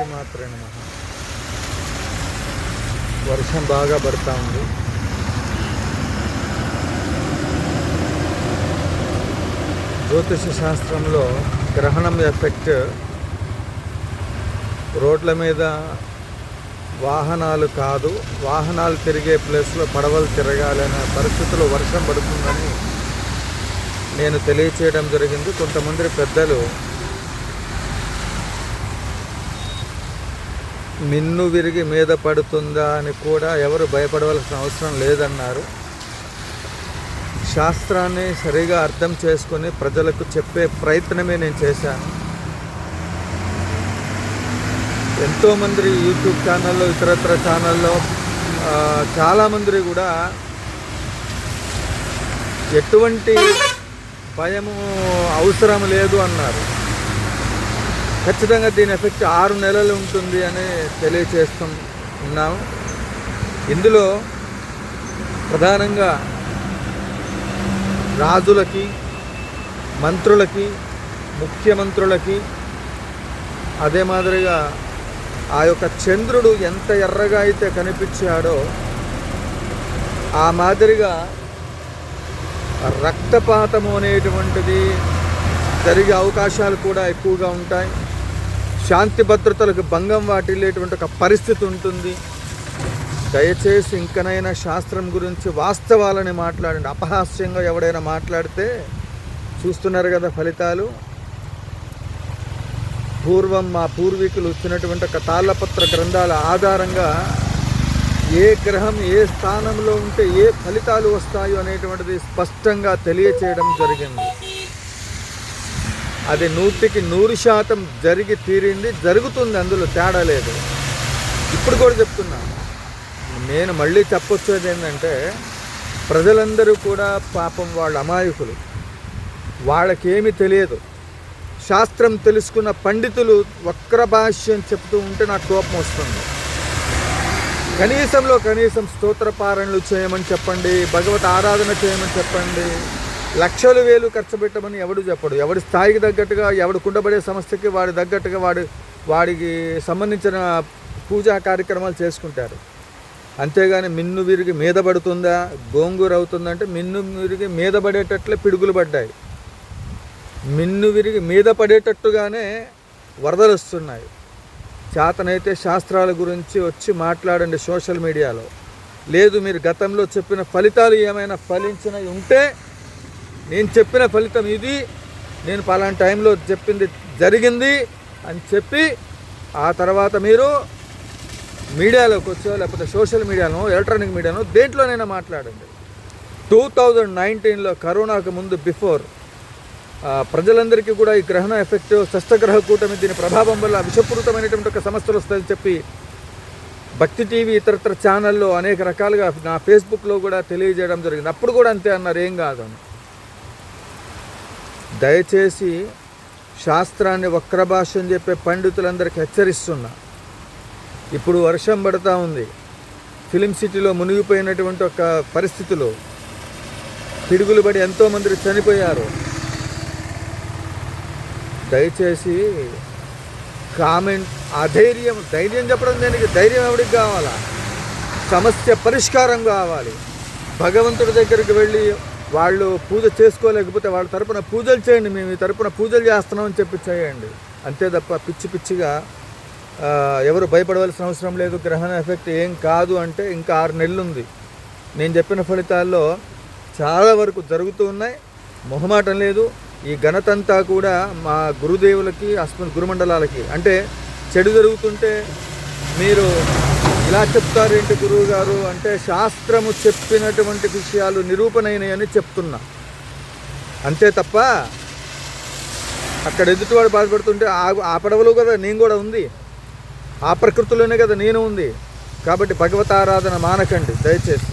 శ్రీమాత్రే నమ. వర్షం బాగా పడతా ఉంది. జ్యోతిష శాస్త్రంలో గ్రహణం ఎఫెక్ట్ రోడ్ల మీద వాహనాలు కాదు వాహనాలు తిరిగే ప్లేస్లో పడవలు తిరగాలనే అనే పరిస్థితుల్లో వర్షం పడుతుందని నేను తెలియచేయడం జరిగింది. కొంతమంది పెద్దలు మిన్ను విరిగి మీద పడుతుందా అని కూడా ఎవరు భయపడవలసిన అవసరం లేదన్నారు. శాస్త్రాన్ని సరిగా అర్థం చేసుకొని ప్రజలకు చెప్పే ప్రయత్నమే నేను చేశాను. ఎంతోమంది యూట్యూబ్ ఛానల్లో ఇతరత్ర ఛానల్లో చాలామంది కూడా ఎటువంటి భయము అవసరం లేదు అన్నారు. ఖచ్చితంగా దీని ఎఫెక్ట్ ఆరు నెలలు ఉంటుంది అని తెలియచేస్తూ ఉన్నాము ఇందులో ప్రధానంగా రాజులకి మంత్రులకి ముఖ్యమంత్రులకి అదే మాదిరిగా ఆ యొక్క చంద్రుడు ఎంత ఎర్రగా అయితే కనిపించాడో ఆ మాదిరిగా రక్తపాతము అనేటువంటిది జరిగే అవకాశాలు కూడా ఎక్కువగా ఉంటాయి. శాంతి భద్రతలకు భంగం వాటిల్లేటువంటి ఒక పరిస్థితి ఉంటుంది. దయచేసి ఇంకనైనా శాస్త్రం గురించి వాస్తవాలని మాట్లాడండి. అపహాస్యంగా ఎవడైనా మాట్లాడితే చూస్తున్నారు కదా ఫలితాలు. పూర్వం మా పూర్వీకులు వచ్చినటువంటి ఒక తాళ్ళపత్ర గ్రంథాల ఆధారంగా ఏ గ్రహం ఏ స్థానంలో ఉంటే ఏ ఫలితాలు వస్తాయో అనేటువంటిది స్పష్టంగా తెలియచేయడం జరిగింది. అది నూటికి నూరు శాతం జరిగి తీరింది జరుగుతుంది అందులో తేడా లేదు. ఇప్పుడు కూడా చెప్తున్నా. నేను మళ్ళీ చెప్పొచ్చేది ఏంటంటే ప్రజలందరూ కూడా పాపం వాళ్ళ అమాయకులు. వాళ్ళకేమీ తెలియదు. శాస్త్రం తెలుసుకున్న పండితులు వక్ర భాష్యం చెప్తూ ఉంటే నాకు కోపం వస్తుంది. కనీసంలో కనీసం స్తోత్ర పారణలు చేయమని చెప్పండి భగవత్ ఆరాధన చేయమని చెప్పండి లక్షలు వేలు ఖర్చు పెట్టమని ఎవడు చెప్పడు. ఎవడి స్థాయికి తగ్గట్టుగా ఎవడు కుండబడే సమస్యకి వాడి తగ్గట్టుగా వాడు వాడికి సంబంధించిన పూజా కార్యక్రమాలు చేసుకుంటారు. అంతేగాని మిన్ను విరిగి మీద పడుతుందా గోంగూర అవుతుందంటే మిన్ను విరిగి మీద పడేటట్లే పిడుగులు పడ్డాయి. మిన్ను విరిగి మీద పడేటట్టుగానే వరదలు వస్తున్నాయి. చేతనైతే శాస్త్రాల గురించి వచ్చి మాట్లాడండి సోషల్ మీడియాలో. లేదు మీరు గతంలో చెప్పిన ఫలితాలు ఏమైనా ఫలించినవి ఉంటే నేను చెప్పిన ఫలితం ఇది. నేను పలానా టైంలో చెప్పింది జరిగింది అని చెప్పి ఆ తర్వాత మీరు మీడియాలోకి వచ్చో లేకపోతే సోషల్ మీడియాలో ఎలక్ట్రానిక్ మీడియాలో దేంట్లోనైనా మాట్లాడండి. టూ థౌజండ్ నైన్టీన్లో కరోనాకు ముందు బిఫోర్ ప్రజలందరికీ కూడా ఈ గ్రహణ ఎఫెక్ట్ షష్టగ్రహ కూటమి దీని ప్రభావం వల్ల విషపూరితమైనటువంటి ఒక సమస్యలు వస్తాయని చెప్పి భక్తి టీవీ ఇతరత్ర ఛానల్లో అనేక రకాలుగా నా ఫేస్బుక్లో కూడా తెలియజేయడం జరిగింది. అప్పుడు కూడా అంతే అన్నారు ఏం కాదు దయచేసి శాస్త్రాన్ని వక్ర భాష అని చెప్పే పండితులందరికీ హెచ్చరిస్తున్నా. ఇప్పుడు వర్షం పడతా ఉంది. ఫిలిం సిటీలో మునిగిపోయినటువంటి ఒక పరిస్థితిలో పిడుగులు పడి ఎంతోమంది చనిపోయారు. దయచేసి కామెంట్ అధైర్యం ధైర్యం చెప్పడం దానికి? ధైర్యం ఎవరికి కావాలా? సమస్య పరిష్కారం కావాలి. భగవంతుడి దగ్గరికి వెళ్ళి వాళ్ళు పూజ చేసుకోలేకపోతే వాళ్ళ తరపున పూజలు చేయండి మేము ఈ తరపున పూజలు చేస్తున్నామని చెప్పి చేయండి. అంతే తప్ప పిచ్చి పిచ్చిగా ఎవరు భయపడవలసిన అవసరం లేదు గ్రహణ ఎఫెక్ట్ ఏం కాదు అంటే ఇంకా ఆరు నెలలు ఉంది నేను చెప్పిన ఫలితాల్లో చాలా వరకు జరుగుతూ ఉన్నాయి. మొహమాటం లేదు. ఈ ఘనతంతా కూడా మా గురుదేవులకి అస్మ గురుమండలాలకి. అంటే చెడు జరుగుతుంటే మీరు ఇలా చెప్తారేంటి గురువు గారు అంటే శాస్త్రము చెప్పినటువంటి విషయాలు నిరూపణైనయని చెప్తున్నా. అంతే తప్ప అక్కడ ఎదుటివాడు బాధపడుతుంటే ఆ ఆ పడవలో కదా నేను కూడా ఉంది. ఆ ప్రకృతిలోనే కదా నేను ఉంది. కాబట్టి భగవతారాధన మానకండి దయచేసి.